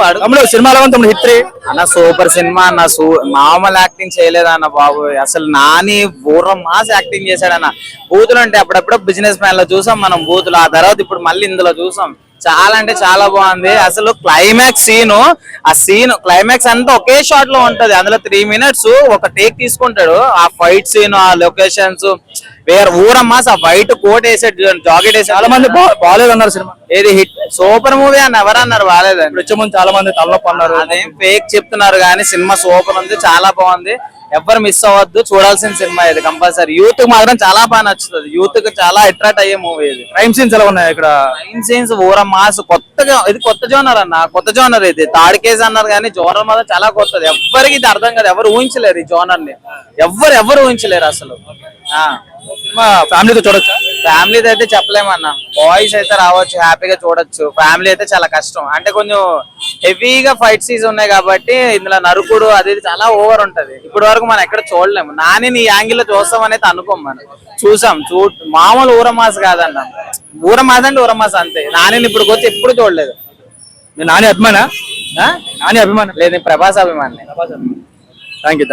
వాడు. తమ్ముడు సినిమాలో ఉంది తమ్ముడు హిట్ త్రీ అన్న సూపర్ సినిమా అన్న సూ మామూలు యాక్టింగ్ చేయలేదన్న బాబు. అసలు నాని బూర్రం మాస్ యాక్టింగ్ చేశాడన్న. బూతులు అంటే అప్పుడప్పుడు బిజినెస్ మ్యాన్లో చూసాం మనం బూతులు. ఆ తర్వాత ఇప్పుడు మళ్ళీ ఇందులో చూసాం. చాలా అంటే చాలా బాగుంది. అసలు క్లైమాక్స్ సీన్ ఆ సీన్ క్లైమాక్స్ అంతా ఒకే షాట్లో ఉంటది. అందులో త్రీ మినిట్స్ ఒక టేక్ తీసుకుంటాడు. ఆ ఫైట్ సీన్ ఆ లొకేషన్స్ వేరే ఊరమ్మాస్ ఆ వైట్ కోట్ వేసాడు జాకెట్ వేసాడు చాలా మంది బాగాలేదు అన్నారు సినిమా. ఏది హిట్? సూపర్ మూవీ అని ఎవరన్నారు ఇప్పుడు వచ్చే ముందు చాలా మంది తలనొప్పి అన్నారు. అదేం ఫేక్ చెప్తున్నారు కానీ సినిమా సూపర్ ఉంది చాలా బాగుంది. ఎవ్వరు మిస్ అవ్వద్దు చూడాల్సిన సినిమా ఇది కంపల్సరీ. యూత్ మాత్రం చాలా బాగా నచ్చుతుంది. యూత్కి చాలా అట్రాక్ట్ అయ్యే మూవీ ఇది. క్రైమ్ సీన్స్ ఎలా ఉన్నాయి ఇక్కడ? క్రైమ్ సీన్స్ ఊర మాస్ కొత్తగా ఇది కొత్త జోనర్ అన్న కొత్త జోనర్ ఇది. థర్డ్ కేజ్ అన్నారు కానీ జోనర్ మాత్రం చాలా కొత్తది. ఎవ్వరికి ఇది అర్థం కాదు ఎవరు ఊహించలేరు ఈ జోనర్ని ఎవ్వరు ఎవరు ఊహించలేరు అసలు. ఆ. సినిమా ఫ్యామిలీతో చూడొచ్చా? ఫ్యామిలీ అయితే చెప్పలేమన్నా. బాయ్స్ అయితే రావచ్చు హ్యాపీగా చూడొచ్చు. ఫ్యామిలీ అయితే చాలా కష్టం. అంటే కొంచెం హెవీగా ఫైట్ సీన్స్ ఉన్నాయి కాబట్టి ఇందులో నరుకుడు అది ఇది చాలా ఓవర్ ఉంటది. ఇప్పటి వరకు మనం ఎక్కడ చూడలేము. నాని నీ యాంగిల్లో చూస్తాం అనేది అనుకోం మనం. చూసాం చూ మామూలు ఊరమాస్ కాదన్న. ఊరమాస్ అంటే ఊరమాస్ అంతే. నానిని ఇప్పుడు వచ్చి ఎప్పుడు చూడలేదు. నాని అభిమాన? ఆ? నాని అభిమాన? లేదు నేను ప్రభాస్ అభిమాని. Thank you